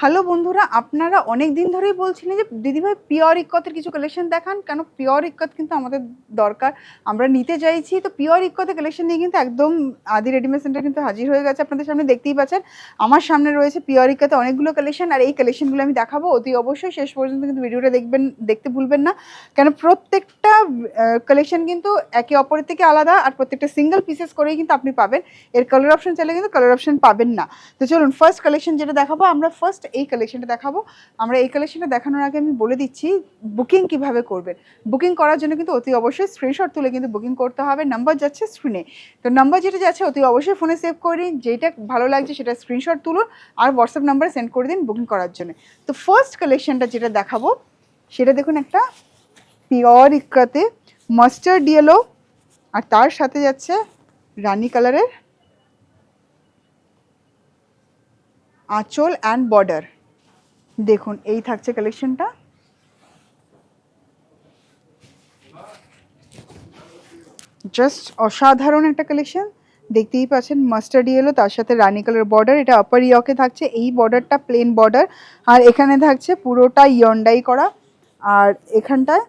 Hello বন্ধুরা, আপনারা অনেক দিন ধরেই বলছিলেন যে, দিদিভাই পিওর ইক্কতের কিছু কালেকশন দেখান। কেন পিওর ইক্কত কিন্তু আমাদের দরকার। আমরা নিতে চাইছি, তো পিওর ইক্কতের কালেকশন নিয়ে কিন্তু একদম আদি রেডিমেড সেন্টার কিন্তু হাজির হয়ে গেছে আপনাদের সামনে। দেখতেই পাচ্ছেন, আমার সামনে রয়েছে পিওর ইক্কতে অনেকগুলো কালেকশন আর এই কালেকশনগুলো আমি দেখাবো। অতি অবশ্যই শেষ পর্যন্ত কিন্তু ভিডিওটা দেখবেন, দেখতে ভুলবেন না। কেন প্রত্যেকটা কালেকশন কিন্তু একে অপরের থেকে আলাদা আর প্রত্যেকটা সিঙ্গেল পিসেস করেই কিন্তু আপনি পাবেন। এর কালার অপশন চাইলে কিন্তু কালার অপশন পাবেন না। তো চলুন ফার্স্ট কালেকশন যেটা দেখাবো, আমরা ফার্স্ট এই কালেকশনটা দেখাবো। আমরা এই কালেকশনটা দেখানোর আগে আমি বলে দিচ্ছি বুকিং কীভাবে করবেন। বুকিং করার জন্য কিন্তু অতি অবশ্যই স্ক্রিনশট তুলে কিন্তু বুকিং করতে হবে। নাম্বার যাচ্ছে স্ক্রিনে তো নাম্বার যেটা যাচ্ছে অতি অবশ্যই ফোনে সেভ করে দিন যেটা ভালো লাগছে সেটা স্ক্রিনশট তুলুন আর হোয়াটসঅ্যাপ নাম্বারে সেন্ড করে দিন বুকিং করার জন্য। তো ফার্স্ট কালেকশনটা যেটা দেখাবো, সেটা দেখুন একটা পিওর ইক্কাতে মাস্টার্ড ইয়েলো আর তার সাথে যাচ্ছে রানি কালারের আঁচল অ্যান্ড বর্ডার দেখুন, এই থাকছে কালেকশনটা জাস্ট অসাধারণ একটা কালেকশন দেখতেই পাচ্ছেন মাস্টার্ড ইয়েলো তার সাথে রানি কালার বর্ডার এটা আপার ইয়কে থাকছে, এই বর্ডারটা প্লেন বর্ডার আর এখানে থাকছে পুরোটা ইয়ন্ডাই করা। আর এখানটায়,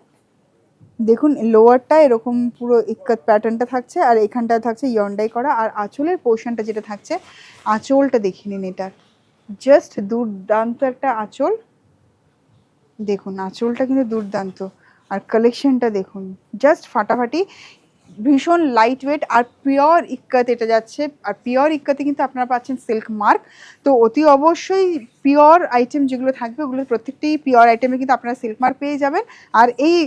দেখুন লোয়ারটা এরকম পুরো ইক্কাত প্যাটার্নটা থাকছে, আর এখানটায় থাকছে ইয়ন্ডাই করা। আর আঁচলের পোর্শনটা যেটা থাকছে, আঁচলটা দেখিনি নিন এটার জাস্ট দুর্দান্ত একটা আঁচল। দেখুন, আঁচলটা কিন্তু দুর্দান্ত। আর কালেকশনটা দেখুন জাস্ট ফাটাফাটি। ভীষণ লাইট ওয়েট আর পিওর ইক্কাত এটা যাচ্ছে। আর পিওর ইক্কাতে কিন্তু আপনারা পাচ্ছেন সিল্ক মার্ক তো অতি অবশ্যই পিওর আইটেম যেগুলো থাকবে ওগুলো প্রত্যেকটি পিওর আইটেমে কিন্তু আপনারা সিল্ক মার্ক পেয়ে যাবেন। আর এই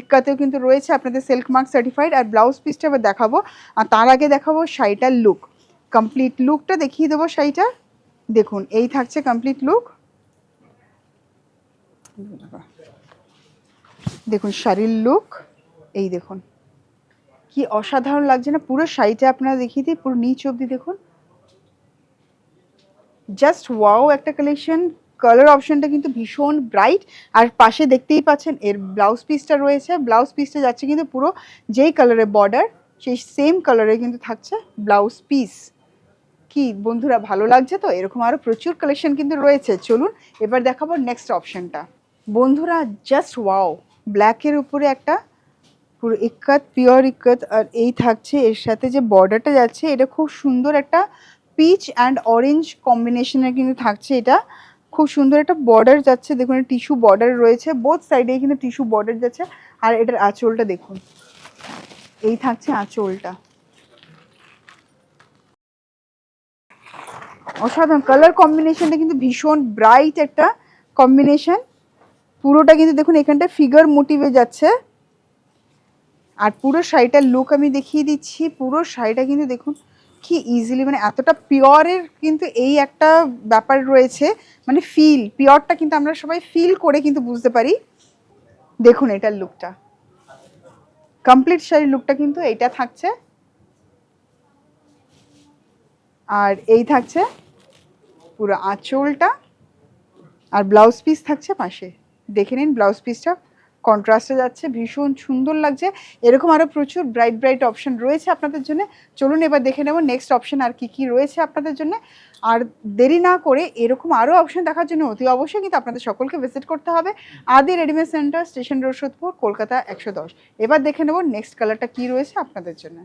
ইক্কাতেও কিন্তু রয়েছে আপনাদের সিল্ক মার্ক সার্টিফাইড আর ব্লাউজ পিসটা এবার দেখাবো। আর তার আগে দেখাবো শাড়িটার লুক কমপ্লিট লুকটা দেখিয়ে দেবো শাড়িটার। দেখুন, এই থাকছে কমপ্লিট লুক দেখুন, শাড়ির লুক এই দেখুন। কি অসাধারণ লাগছে না, পুরো শাড়িটা আপনারা দেখিয়ে দিই, পুরো নিচ অবধি দেখুন। জাস্ট ওয়াও একটা কালেকশন কালার অপশনটা কিন্তু ভীষণ ব্রাইট আর পাশে দেখতেই পাচ্ছেন, এর ব্লাউজ পিসটা রয়েছে ব্লাউজ পিসটা যাচ্ছে কিন্তু পুরো যেই কালারের বর্ডার সেই সেম কালারে কিন্তু থাকছে ব্লাউজ পিস কি বন্ধুরা ভালো লাগছে তো? এরকম আরও প্রচুর কালেকশন কিন্তু রয়েছে। চলুন, এবার দেখাবো নেক্সট অপশনটা বন্ধুরা জাস্ট ওয়াও ব্ল্যাকের উপরে একটা পুরো ইক্কাত পিওর ইক্কাত, আর এই থাকছে, এর সাথে যে বর্ডারটা যাচ্ছে, এটা খুব সুন্দর একটা পিচ অ্যান্ড অরেঞ্জ কম্বিনেশনের কিন্তু থাকছে এটা। খুব সুন্দর একটা বর্ডার যাচ্ছে, দেখুন টিস্যু বর্ডার রয়েছে। বোথ সাইডে কিন্তু টিস্যু বর্ডার যাচ্ছে। আর এটার আঁচলটা দেখুন। এই থাকছে আঁচলটা। অসাধারণ। কালার কম্বিনেশনটা কিন্তু ভীষণ ব্রাইট একটা কম্বিনেশন পুরোটা কিন্তু দেখুন, এখানটা ফিগার মোটিভে যাচ্ছে। আর পুরো শাড়িটার লুক আমি দেখিয়ে দিচ্ছি। পুরো শাড়িটা কিন্তু দেখুন, কি ইজিলি মানে এতটা পিওরের কিন্তু এই একটা ব্যাপার রয়েছে। মানে ফিল পিওরটা কিন্তু আমরা সবাই ফিল করে কিন্তু বুঝতে পারি। দেখুন এটার লুকটা কমপ্লিট শাড়ির লুকটা কিন্তু এইটা থাকছে। আর এই থাকছে পুরো আঁচলটা আর ব্লাউজ পিস থাকছে পাশে। দেখে নিন ব্লাউজ পিসটা কন্ট্রাস্টে যাচ্ছে, ভীষণ সুন্দর লাগছে। এরকম আরও প্রচুর ব্রাইট ব্রাইট অপশন রয়েছে আপনাদের জন্য। চলুন এবার দেখে নেব নেক্সট অপশন আর কি কি রয়েছে আপনাদের জন্য। আর দেরি না করে এরকম আরও অপশন দেখার জন্য অতি অবশ্যই কিন্তু আপনাদের সকলকে ভিজিট করতে হবে। Adi readymade centre station road Sodepur, Kolkata একশো দশ। এবার দেখে নেব নেক্সট কালারটা কি রয়েছে আপনাদের জন্য।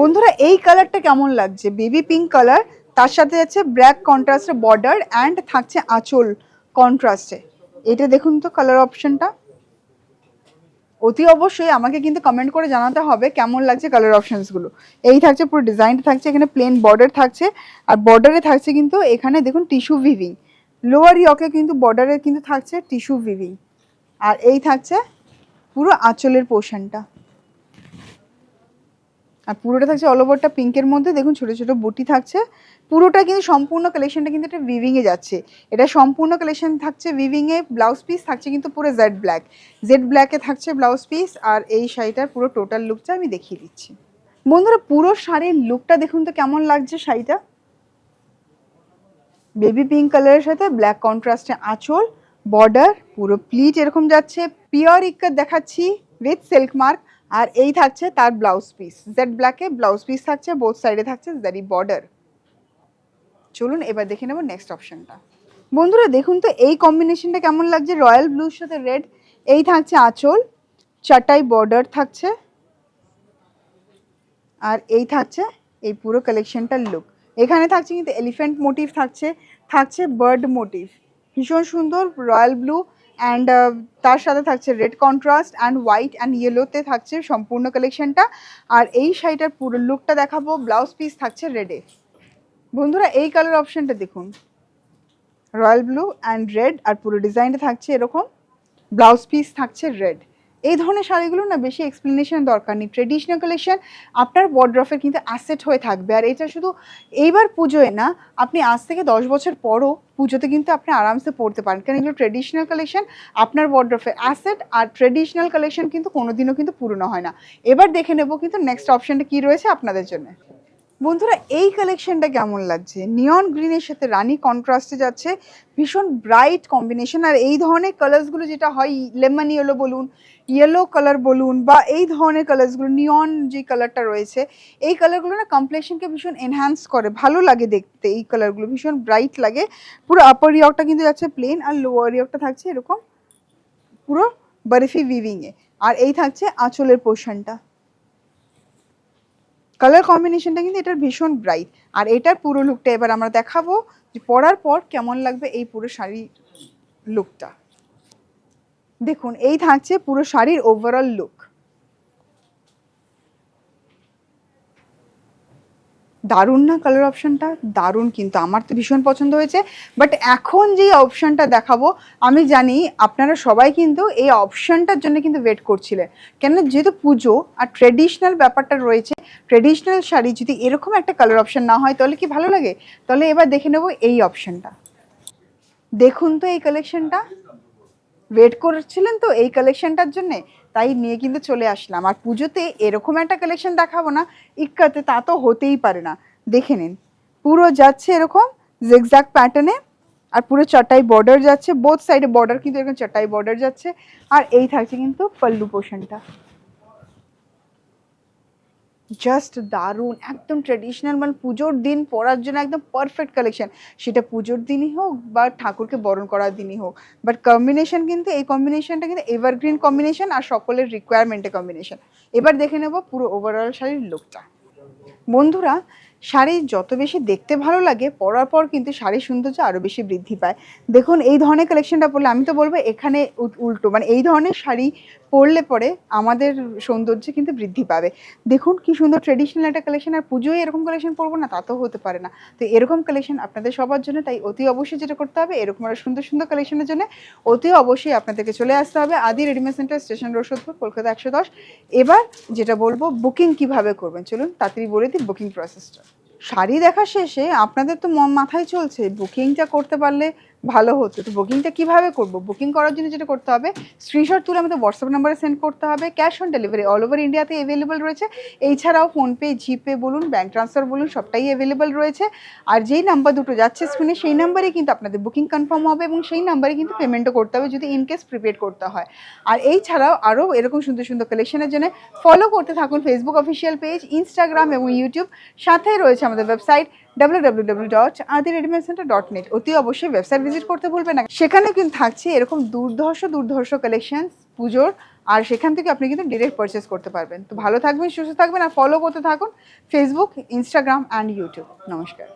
বন্ধুরা, এই কালারটা কেমন লাগছে? বেবি পিঙ্ক কালার তার সাথে যাচ্ছে ব্ল্যাক কন্ট্রাস্টে বর্ডার অ্যান্ড থাকছে আঁচল কন্ট্রাস্টে এটা দেখুন তো কালার অপশনটা অতি অবশ্যই আমাকে কিন্তু কমেন্ট করে জানাতে হবে কেমন লাগছে কালার অপশানসগুলো এই থাকছে পুরো ডিজাইনটা থাকছে, এখানে প্লেন বর্ডার থাকছে। আর বর্ডারে থাকছে কিন্তু এখানে দেখুন টিস্যু ভিভিং লোয়ার ইয়কে কিন্তু বর্ডারে কিন্তু থাকছে টিস্যু ভিভিং আর এই থাকছে পুরো আঁচলের পোর্শনটা আর পুরোটা থাকছে অল ওভারটা পিঙ্কের মধ্যে। দেখুন, ছোট ছোট বুটি থাকছে। পুরোটা কিন্তু সম্পূর্ণ কালেকশনটা কিন্তু এটা উইভিংয়ে যাচ্ছে। এটা সম্পূর্ণ কালেকশন থাকছে উইভিংয়ে ব্লাউজ পিস থাকছে কিন্তু পুরো জেড ব্ল্যাক জেড ব্ল্যাকে থাকছে ব্লাউজ পিস আর এই শাড়িটার পুরো টোটাল লুকটা আমি দেখিয়ে দিচ্ছি। বন্ধুরা, পুরো শাড়ির লুকটা দেখুন তো কেমন লাগছে শাড়িটা? বেবি পিঙ্ক কালারের সাথে ব্ল্যাক কন্ট্রাস্টে আঁচল বর্ডার পুরো প্লিট এরকম যাচ্ছে। পিওর ইক্কার দেখাচ্ছি উইথ সিল্ক মার্ক আর এই থাকছে তার ব্লাউজ পিস জেড ব্ল্যাকে ব্লাউজ পিস থাকছে বোথ সাইডে থাকছে জারি বর্ডার চলুন এবার দেখে নেব নেক্সট অপশনটা বন্ধুরা, দেখুন তো, এই কম্বিনেশনটা কেমন লাগছে? রয়্যাল ব্লুর সাথে রেড এই থাকছে আঁচল চাটাই বর্ডার থাকছে, আর এই থাকছে এই পুরো কালেকশনটার লুক এখানে থাকছে কিন্তু এলিফ্যান্ট মোটিভ থাকছে থাকছে বার্ড মোটিভ ভীষণ সুন্দর রয়্যাল ব্লু অ্যান্ড তার সাথে থাকছে red contrast and white and ইয়েলোতে থাকছে সম্পূর্ণ কালেকশনটা আর এই শাড়িটার পুরো লুকটা দেখাবো ব্লাউজ পিস থাকছে রেডে বন্ধুরা, এই কালার অপশানটা দেখুন। রয়্যাল ব্লু অ্যান্ড রেড আর পুরো ডিজাইনটা থাকছে এরকম। ব্লাউজ পিস থাকছে রেড এই ধরনের শাড়িগুলো না বেশি এক্সপ্লেনেশন দরকার নেই। ট্রেডিশনাল কালেকশন আপনার বড্রফের কিন্তু অ্যাসেট হয়ে থাকবে। আর এটা শুধু এইবার পুজোয় না, আপনি আজ থেকে দশ বছর পরও পুজোতে কিন্তু আপনি আরামসে পড়তে পারেন। কারণ এগুলো ট্রেডিশনাল কালেকশন আপনার বড্রফের অ্যাসেট আর ট্রেডিশনাল কালেকশন কিন্তু কোনোদিনও কিন্তু পুরনো হয় না। এবার দেখে নেব কিন্তু নেক্সট অপশনটা কী রয়েছে আপনাদের জন্য। বন্ধুরা, এই কালেকশনটা কেমন লাগছে? নিয়ন গ্রিনের সাথে রানি কন্ট্রাস্টে যাচ্ছে, ভীষণ ব্রাইট কম্বিনেশন আর এই ধরনের কালার্সগুলো যেটা হয় লেমন ইয়েলো বলুন ইয়েলো কালার বলুন, বা এই ধরনের কালার্সগুলো নিয়ন যে কালারটা রয়েছে, এই কালারগুলো না কমপ্লেশনকে ভীষণ এনহ্যান্স করে। ভালো লাগে দেখতে এই কালারগুলো ভীষণ ব্রাইট লাগে। পুরো আপার ইয়কটা কিন্তু যাচ্ছে প্লেন আর লোয়ার ইয়কটা থাকছে এরকম পুরো বরফি উইভিংয়ে আর এই থাকছে আঁচলের পোর্শনটা কালার কম্বিনেশনটা কিন্তু এটার ভীষণ ব্রাইট আর এটার পুরো লুকটা এবার আমরা দেখাবো যে পরার পর কেমন লাগবে এই পুরো শাড়ি লুকটা দেখুন, এই থাকছে পুরো শাড়ির ওভারঅল লুক দারুণ না কালার অপশনটা দারুণ, কিন্তু আমার তো ভীষণ পছন্দ হয়েছে। বাট এখন যেই অপশনটা দেখাবো, আমি জানি আপনারা সবাই কিন্তু এই অপশনটার জন্য কিন্তু ওয়েট করছিলেন কেন যেহেতু পুজো আর ট্রেডিশনাল ব্যাপারটা রয়েছে ট্রেডিশনাল শাড়ি যদি এরকম একটা কালার অপশন না হয়, তাহলে কি ভালো লাগে? তাহলে এবার দেখে নেব এই অপশনটা দেখুন তো এই কালেকশনটা ওয়েট করছিলেন তো এই কালেকশনটার জন্য, তাই নিয়ে কিন্তু চলে আসলাম। আর পুজোতে এরকম একটা কালেকশন দেখাবো না, ইক্কাতে তা তো হতেই পারে না। দেখে নিন, পুরো যাচ্ছে এরকম জেগজাক প্যাটার্নে আর পুরো চটাই বর্ডার যাচ্ছে বোথ সাইডে বর্ডার কিন্তু এরকম চটাই বর্ডার যাচ্ছে, আর এই থাকছে কিন্তু পল্লু পোষণটা জাস্ট দারুণ, একদম ট্রেডিশনাল মানে পুজোর দিন পরার জন্য একদম পারফেক্ট কালেকশন সেটা পুজোর দিনই হোক বা ঠাকুরকে বরণ করার দিনই হোক। বাট কম্বিনেশন কিন্তু, এই কম্বিনেশনটা কিন্তু এভারগ্রিন কম্বিনেশন আর সকলের রিকোয়ারমেন্টের কম্বিনেশন এবার দেখে নেব পুরো ওভারঅল শাড়ির লুকটা বন্ধুরা, শাড়ি যত বেশি দেখতে ভালো লাগে, পরার পর কিন্তু শাড়ির সৌন্দর্য আরও বেশি বৃদ্ধি পায়। দেখুন, এই ধরনের কালেকশনটা পরলে আমি তো বলব এখানে উল্টো মানে এই ধরনের শাড়ি পরলে পরে আমাদের সৌন্দর্য কিন্তু বৃদ্ধি পাবে। দেখুন কি সুন্দর ট্রেডিশনাল একটা কালেকশন আর পুজোয় এরকম কালেকশন পরবো না তা তো হতে পারে না। তো এরকম কালেকশন আপনাদের সবার জন্য, তাই অতি অবশ্যই যেটা করতে হবে, এরকম একটা সুন্দর সুন্দর কালেকশনের জন্য অতি অবশ্যই আপনাদেরকে চলে আসতে হবে। Adi readymade centre station Rasadpur Kolkata একশো দশ। এবার যেটা বলব বুকিং কীভাবে করবেন? চলুন তাড়াতাড়ি বলে দিই বুকিং প্রসেসটা শাড়ি দেখা শেষে আপনাদের তো মন মাথায় চলছে বুকিংটা করতে পারলে ভালো হতো তো বুকিংটা কীভাবে করব? বুকিং করার জন্য যেটা করতে হবে স্ক্রিনশট তুলে আমাদের হোয়াটসঅ্যাপ নাম্বারে সেন্ড করতে হবে cash on delivery all over ইন্ডিয়াতে অ্যাভেলেবেল রয়েছে। এছাড়াও ফোনপে জিপে বলুন ব্যাঙ্ক ট্রান্সফার বলুন, সবটাই অ্যাভেলেবল রয়েছে। আর যেই নাম্বার দুটো যাচ্ছে স্ক্রিনে সেই নাম্বারে কিন্তু আপনাদের বুকিং কনফার্ম হবে এবং সেই নাম্বারে কিন্তু পেমেন্টও করতে হবে যদি ইন কেস প্রিপেড করতে হয়। আর এই ছাড়াও আরও এরকম সুন্দর সুন্দর কালেকশনের জন্য ফলো করতে থাকুন ফেসবুক অফিসিয়াল পেজ ইনস্টাগ্রাম এবং ইউটিউব সাথে রয়েছে আমাদের website W W W dot Adi centre dot net অতি অবশ্যই ওয়েবসাইট ভিজিট করতে ভুলবেন না। সেখানে কিন্তু থাকছে এরকম দুর্ধর্ষ দুর্ধর্ষ কালেকশন পুজোর। আর সেখান থেকে আপনি কিন্তু ডিরেক্ট পারচেস করতে পারবেন। তো ভালো থাকবেন, সুস্থ থাকবেন আর ফলো করতে থাকুন ফেসবুক ইনস্টাগ্রাম অ্যান্ড ইউটিউব নমস্কার।